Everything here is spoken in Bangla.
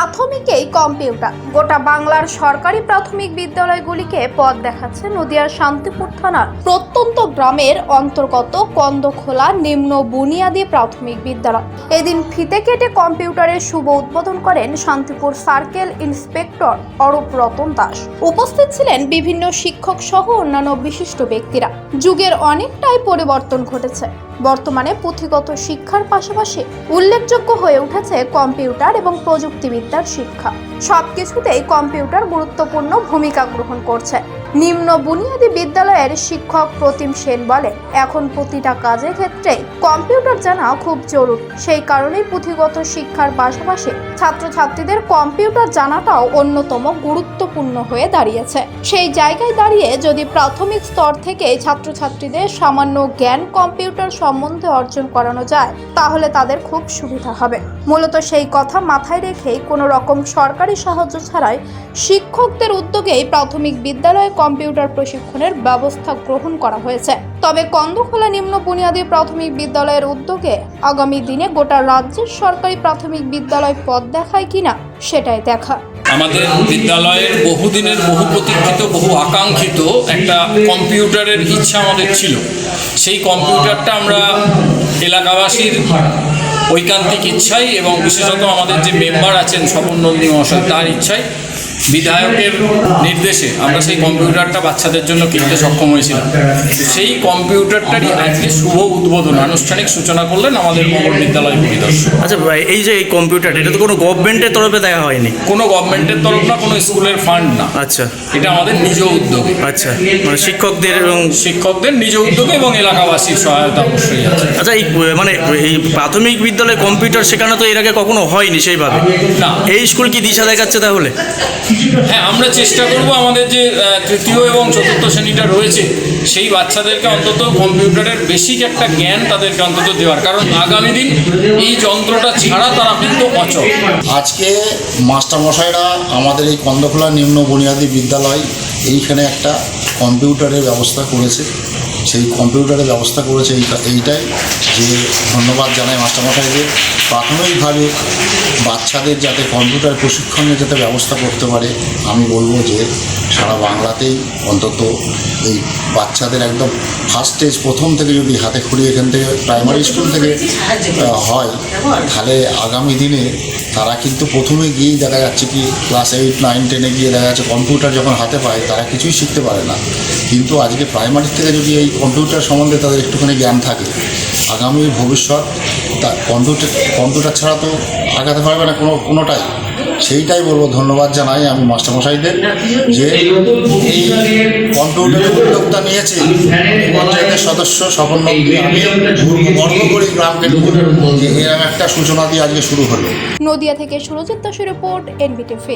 প্রাথমিকেই কম্পিউটার। গোটা বাংলার সরকারি প্রাথমিক বিদ্যালয়গুলিকে পথ দেখাচ্ছে নদিয়ার শান্তিপুর থানার প্রত্যন্ত গ্রামের অন্তর্গত কন্দখোলা নিম্ন বুনিয়াদী প্রাথমিক বিদ্যালয়। এদিন ফিতে কেটে কম্পিউটারের শুভ উদ্বোধন করেন শান্তিপুর সার্কেল ইন্সপেক্টর অরূপ রতন দাস। উপস্থিত ছিলেন বিভিন্ন শিক্ষক সহ অন্যান্য বিশিষ্ট ব্যক্তিরা। যুগের অনেকটাই পরিবর্তন ঘটেছে। বর্তমানে পুঁথিগত শিক্ষার পাশাপাশি উল্লেখযোগ্য হয়ে উঠেছে কম্পিউটার এবং প্রযুক্তিবিদ্যার শিক্ষা। সবকিছুতেই কম্পিউটার গুরুত্বপূর্ণ ভূমিকা গ্রহণ করছে। নিম্ন বুনিয়াদী বিদ্যালয়ের শিক্ষক প্রতিম সেন বলে এখন প্রতিটা কাজের ক্ষেত্রে কম্পিউটার জানা খুব জরুরি। সেই কারণেই পুঁথিগত শিক্ষার পাশাপাশি ছাত্রছাত্রীদের কম্পিউটার জানাটাও অন্যতম গুরুত্বপূর্ণ হয়ে দাঁড়িয়েছে। সেই জায়গায় দাঁড়িয়ে যদি প্রাথমিক স্তর থেকে ছাত্রছাত্রীদের সামান্য জ্ঞান কম্পিউটার সম্বন্ধে অর্জন করানো যায়, তাহলে তাদের খুব সুবিধা হবে। মূলত সেই কথা মাথায় রেখেই কোনো রকম সরকারি সাহায্য ছাড়াই শিক্ষকদের উদ্যোগেই প্রাথমিক বিদ্যালয়ে কম্পিউটার প্রশিক্ষণের ব্যবস্থা গ্রহণ করা হয়েছে। তবে কন্দখোলা নিম্ন বুনিয়াদী প্রাথমিক বিদ্যালয়ের উদ্যোগে আগামী দিনে গোটা রাজ্যের সরকারি প্রাথমিক বিদ্যালয় পথ দেখায় কিনা সেটাই দেখা। আমাদের বিদ্যালয়ের বহুদিনের বহু প্রতীক্ষিত, বহু আকাঙ্ক্ষিত একটা কম্পিউটারের ইচ্ছা আমাদের ছিল। সেই কম্পিউটারটা আমরা এলাকাবাসীর ঐকান্তিক ইচ্ছাই এবং বিশেষত আমাদের যে মেম্বার আছেন স্বপন নন্দী মহাশয়, তার ইচ্ছাই বিধায়কের নির্দেশে আমরা সেই কম্পিউটারটা বাচ্চাদের জন্য কিনতে সক্ষম হয়েছিলাম। সেই কম্পিউটারটারই আজকে শুভ উদ্বোধন। আনুষ্ঠানিক সূচনা করলেন আমাদের মঙ্গল বিদ্যালয় পরিদর্শক। আচ্ছা ভাই এই যে এই কম্পিউটার এটা তো কোনো গভর্নমেন্টের তরফে দেওয়া হয়নি? কোনো গভর্নমেন্টের তরফ না কোনো স্কুলের ফান্ড না। আচ্ছা। এটা আমাদের নিজ উদ্যোগে। আচ্ছা মানে শিক্ষকদের এবং শিক্ষকদের নিজ উদ্যোগে এবং এলাকাবাসীর সহায়তা অবশ্যই আছে। আচ্ছা এই মানে এই প্রাথমিক বিদ্যালয়ে কম্পিউটার শেখানো তো এর আগে কখনো হয়নি সেইভাবে। না। এই স্কুল কি দিশা দেখাচ্ছে তাহলে? হ্যাঁ আমরা চেষ্টা করব আমাদের যে তৃতীয় এবং চতুর্থ শ্রেণীটা রয়েছে, সেই বাচ্চাদেরকে অন্তত কম্পিউটারের বেসিক একটা জ্ঞান তাদেরকে অন্তত দেওয়ার। কারণ আগামী দিন এই যন্ত্রটা ছাড়া তারা কিন্তু অচল। আজকে মাস্টারমশাইরা আমাদের এই কন্দখোলা নিম্ন বুনিয়াদী বিদ্যালয় এইখানে একটা কম্পিউটারের ব্যবস্থা করেছে। সেই কম্পিউটারের ব্যবস্থা করেছে এইটা, এইটাই। যে ধন্যবাদ জানাই মাস্টারমশাইদের প্রাথমিকভাবে বাচ্চাদের যাতে কম্পিউটার প্রশিক্ষণের যাতে ব্যবস্থা করতে পারে, আমি বলব যে সারা বাংলাতেই অন্তত এই বাচ্চাদের একদম ফার্স্ট স্টেজ প্রথম থেকে যদি হাতে খুঁড়ি এখান থেকে প্রাইমারি স্কুল থেকে হয়, তাহলে আগামী দিনে তারা কিন্তু প্রথমে গিয়েই দেখা যাচ্ছে কি ক্লাস এইট নাইন টেনে গিয়ে দেখা যাচ্ছে কম্পিউটার যখন হাতে পায়, তারা কিছুই শিখতে পারে না। কিন্তু আজকে প্রাইমারি থেকে যদি এই কম্পিউটার সম্বন্ধে তাদের একটুখানি জ্ঞান থাকে। আগামী ভবিষ্যৎ তা কম্পিউটার কম্পিউটার ছাড়া তো আগাতে পারবে না কোনো, কোনোটাই। সেইটাই বলব, ধন্যবাদ জানাই আমি মাস্টারমশাইদের যে এই কম্পিউটারের উদ্যোগটা নিয়েছে। পঞ্চায়েতের সদস্য স্বপন আমি গর্ব করি গ্রামকে এরকম একটা সূচনা দিয়ে আজকে শুরু হলো। নদিয়া থেকে সুরজিৎ দাসের রিপোর্ট, এনবিটিভি।